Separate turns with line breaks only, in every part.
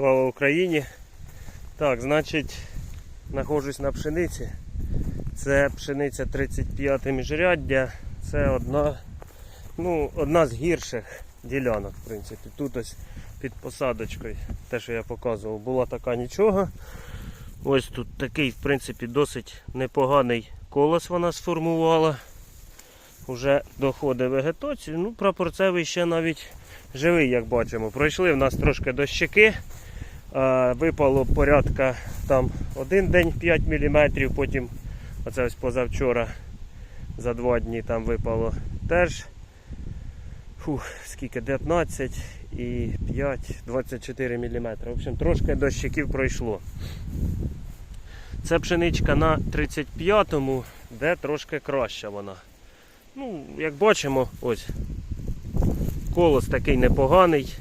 Слава Україні! Так, значить, знаходжусь на пшениці. Це пшениця 35 міжряддя. Це одна, ну, одна з гірших ділянок, в принципі. Тут ось під посадочкою, те, що я показував, була така нічого. Ось тут такий, в принципі, досить непоганий колос вона сформувала. Уже доходить вегетацію. Ну, прапорцевий ще навіть живий, як бачимо. Пройшли в нас трошки дощики. Е, Випало порядка там один день 5 мм, потім оце ось позавчора за два дні там випало теж фух, скільки 19 і 5, 24 мм. В общем, трошки дощиків пройшло. Це пшеничка на 35-му, де трошки краща вона. Ну, як бачимо, ось колос такий непоганий.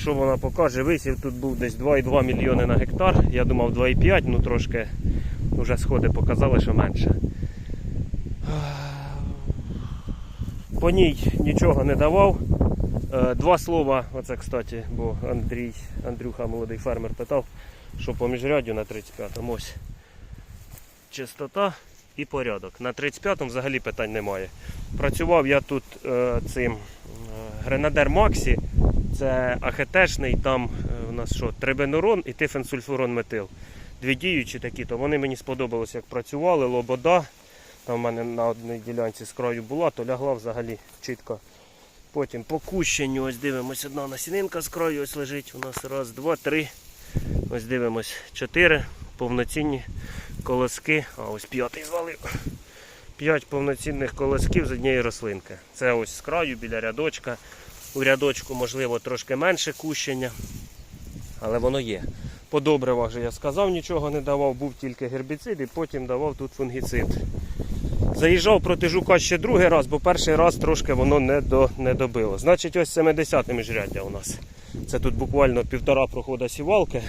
Що вона покаже? Висів тут був десь 2,2 мільйони на гектар. Я думав 2,5, ну трошки вже сходи показали, що менше. По ній нічого не давав. Е, Два слова, оце, кстати, бо Андрій, Андрюха, молодий фермер, питав, що по міжрядю на 35-му ось чистота і порядок. На 35-му взагалі питань немає. Працював я тут е, цим е, Гренадер Максі, це ахетешний, там е, у нас що, трибенурон і тифенсульфурон метил. Дві діючі такі, то вони мені сподобалось, як працювали, лобода. Там в мене на одній ділянці з краю була, то лягла взагалі чітко. Потім по кущенню, ось дивимось, одна насінинка з краю ось лежить. У нас раз, два, три. Ось дивимось, чотири повноцінні колоски. А ось п'ятий звалив. П'ять повноцінних колосків з однієї рослинки. Це ось з краю біля рядочка. У рядочку, можливо, трошки менше кущення, але воно є. По добривах же я сказав, нічого не давав, був тільки гербіцид і потім давав тут фунгіцид. Заїжджав проти жука ще другий раз, бо перший раз трошки воно не, до, не добило. Значить, ось 70 міжряддя у нас. Це тут буквально півтора прохода сівалки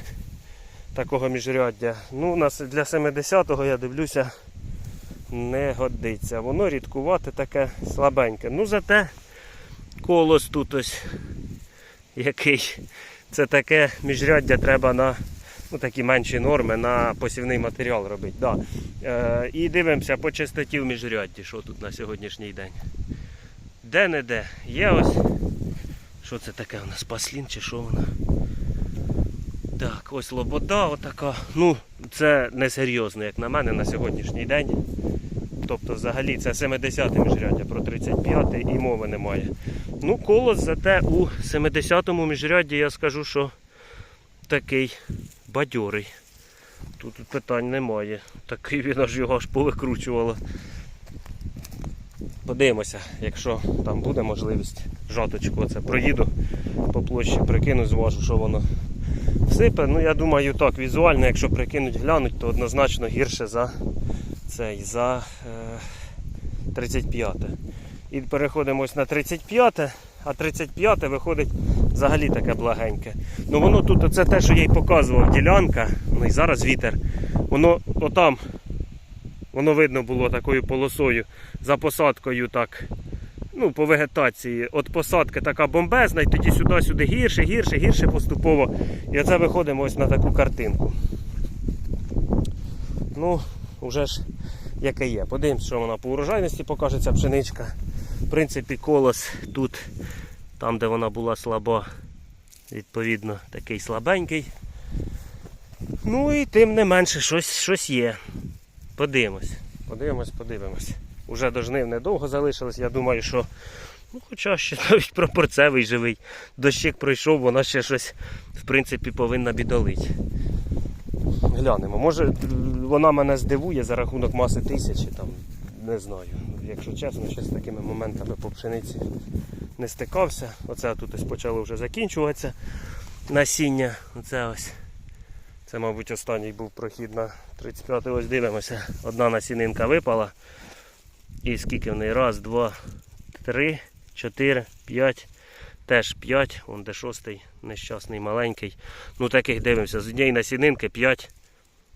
такого міжряддя. Ну, для 70-го я дивлюся, не годиться. Воно рідкувате таке слабеньке. Ну, зате колос тут ось який. Це таке міжряддя треба на ну, такі менші норми на посівний матеріал робити. Да. Е, і дивимося по чистоті в міжрядді, що тут на сьогоднішній день. Де-не-де. Є ось. Що це таке у нас паслін чи що вона? Так, ось лобода отака. Ну, це несерйозно, як на мене, на сьогоднішній день. Тобто взагалі це 70 міжряддя, про 35 і мови немає. Ну, колос зате у 70-му міжрядді я скажу, що такий бадьорий. Тут питань немає. Такий він аж його аж повикручувало. Подивимося, якщо там буде можливість жаточку оце проїду по площі, прикину, зважу, що воно всипе. Ну я думаю так, візуально, якщо прикинуть, глянуть, то однозначно гірше за цей, за е, 35. І переходимо ось на 35, а 35 виходить взагалі таке благеньке. Ну воно тут, оце те, що я й показував, ділянка, ну і зараз вітер. Воно отам, воно видно було такою полосою за посадкою так. Ну, по вегетації. От посадки така бомбезна, і тоді сюди-сюди гірше, гірше, гірше поступово. І оце виходимо ось на таку картинку. Ну, вже ж яке є. Подивимось, що вона по урожайності покаже ця пшеничка. В принципі, колос тут, там де вона була слаба, відповідно, такий слабенький. Ну і тим не менше щось, щось є. Подивимось. Подивимось, подивимось. Уже до жнив недовго залишилось. Я думаю, що ну, хоча ще навіть пропорцевий живий. Дощик пройшов, вона ще щось в принципі повинна бідолить. Глянемо. Може вона мене здивує за рахунок маси тисячі, там, не знаю. Якщо чесно, ще з такими моментами по пшениці не стикався. Оце тут ось почало вже закінчуватися насіння. Оце ось. Це, мабуть, останній був прохід на 35 ось дивимося. Одна насінинка випала. І скільки в неї? Раз, два, три, чотири, п'ять. Теж п'ять, вон де шостий, нещасний, маленький. Ну таких дивимося. З однієї насінинки п'ять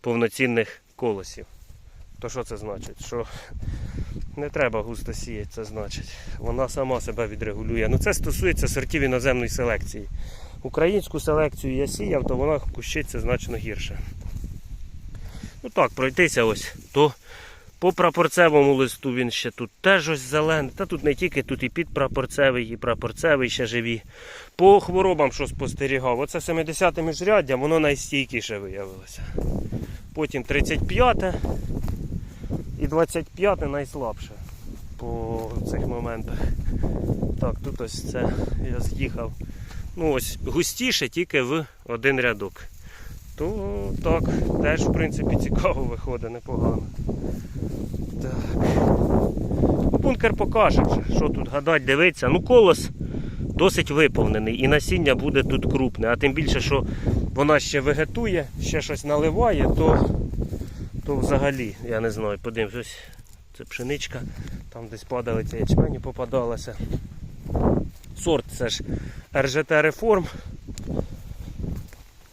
повноцінних колосів. То що це значить? Що не треба густо сіяти, це значить. Вона сама себе відрегулює. Ну це стосується сортів іноземної селекції. Українську селекцію я сіяв, то вона кущиться значно гірше. Ну так, пройтися ось. То по прапорцевому листу він ще тут теж ось зелений. Та тут не тільки, тут і підпрапорцевий, і прапорцевий ще живі. По хворобам, що спостерігав, оце 70 те міжряддя, воно найстійкіше виявилося. Потім 35 і 25 найслабше по цих моментах. Так, тут ось це я з'їхав. Ну ось густіше тільки в один рядок. То так, теж в принципі цікаво виходить, непогано. Так. Бункер покаже що тут гадать, дивиться. Ну, колос досить виповнений і насіння буде тут крупне. А тим більше, що вона ще вегетує, ще щось наливає, то, то взагалі, я не знаю, подивимось, ось це пшеничка, там десь падали ці ячмені попадалася. Сорт це ж РЖТ реформ.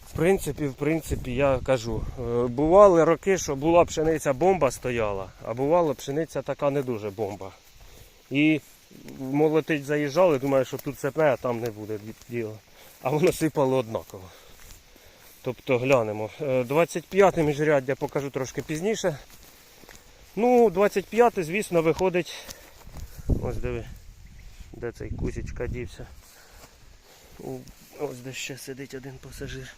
В принципі, в принципі, я кажу, е, бували роки, що була пшениця бомба стояла, а бувала пшениця така не дуже бомба. І молотить заїжджали, думаю, що тут цепне, а там не буде діла. А воно сипало однаково. Тобто глянемо. Е, 25 міжряддя покажу трошки пізніше. Ну, 25, звісно, виходить. Ось диви, де цей кусічка дівся. Ось де ще сидить один пасажир.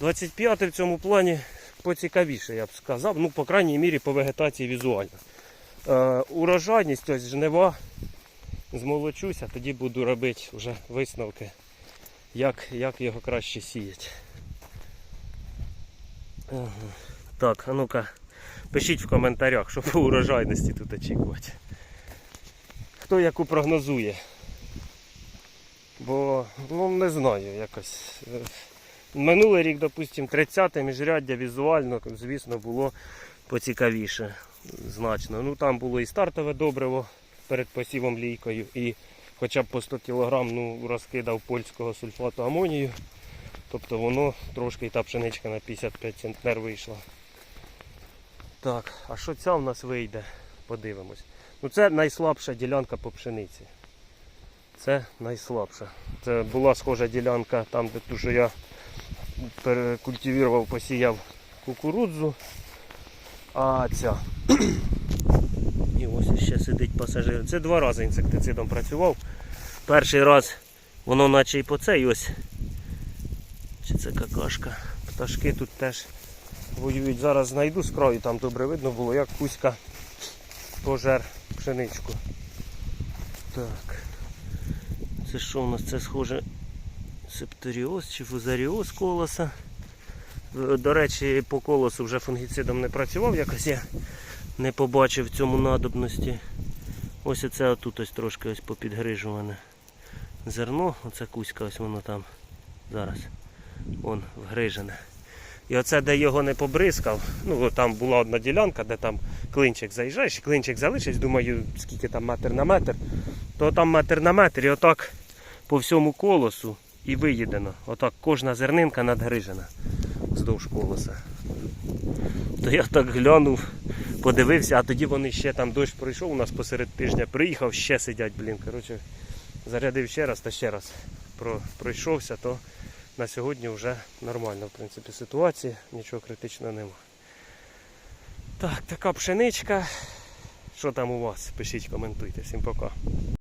25 в цьому плані поцікавіше, я б сказав. Ну, по крайній мірі, по вегетації візуально. Е, урожайність, ось жнива. Змолочуся, тоді буду робити вже висновки, як, як його краще сіяти. Так, а ну-ка, пишіть в коментарях, що по урожайності тут очікувати. Хто яку прогнозує. Бо, ну не знаю, якось. е, Минулий рік, допустимо, 30-те міжряддя візуально, звісно, було поцікавіше. Значно. Ну там було і стартове добриво перед посівом лійкою, і хоча б по 100 кг ну, розкидав польського сульфату амонію. Тобто воно трошки і та пшеничка на 55 центнер вийшла. Так, а що ця в нас вийде? Подивимось. Ну це найслабша ділянка по пшениці. Це найслабша. Це була схожа ділянка там, де ту, що я перекультивував, посіяв кукурудзу. А ця. І ось ще сидить пасажир. Це два рази інсектицидом працював. Перший раз воно наче і по цей ось. Чи це какашка. Пташки тут теж воюють. Зараз знайду з там добре видно було, як кузька пожер пшеничку. Так. Це що у нас? Це схоже септоріоз чи фузаріоз колоса. До речі, по колосу вже фунгіцидом не працював, якось я не побачив в цьому надобності. Ось оце отут ось трошки ось попідгрижуване зерно. Оце кузька, ось воно там зараз. Вон вгрижене. І оце, де його не побризкав, ну там була одна ділянка, де там клинчик заїжджаєш, і клинчик залишиш, думаю, скільки там метр на метр, то там метр на метр і отак по всьому колосу і виїдено. Отак кожна зернинка надгрижена вздовж колоса. То я так глянув, подивився, а тоді вони ще там дощ пройшов у нас посеред тижня, приїхав, ще сидять, блін. Коротше, зарядив ще раз та ще раз пройшовся, то на сьогодні вже нормальна в принципі ситуація, нічого критичного нема. Так, така пшеничка. Що там у вас? Пишіть, коментуйте. Всім пока.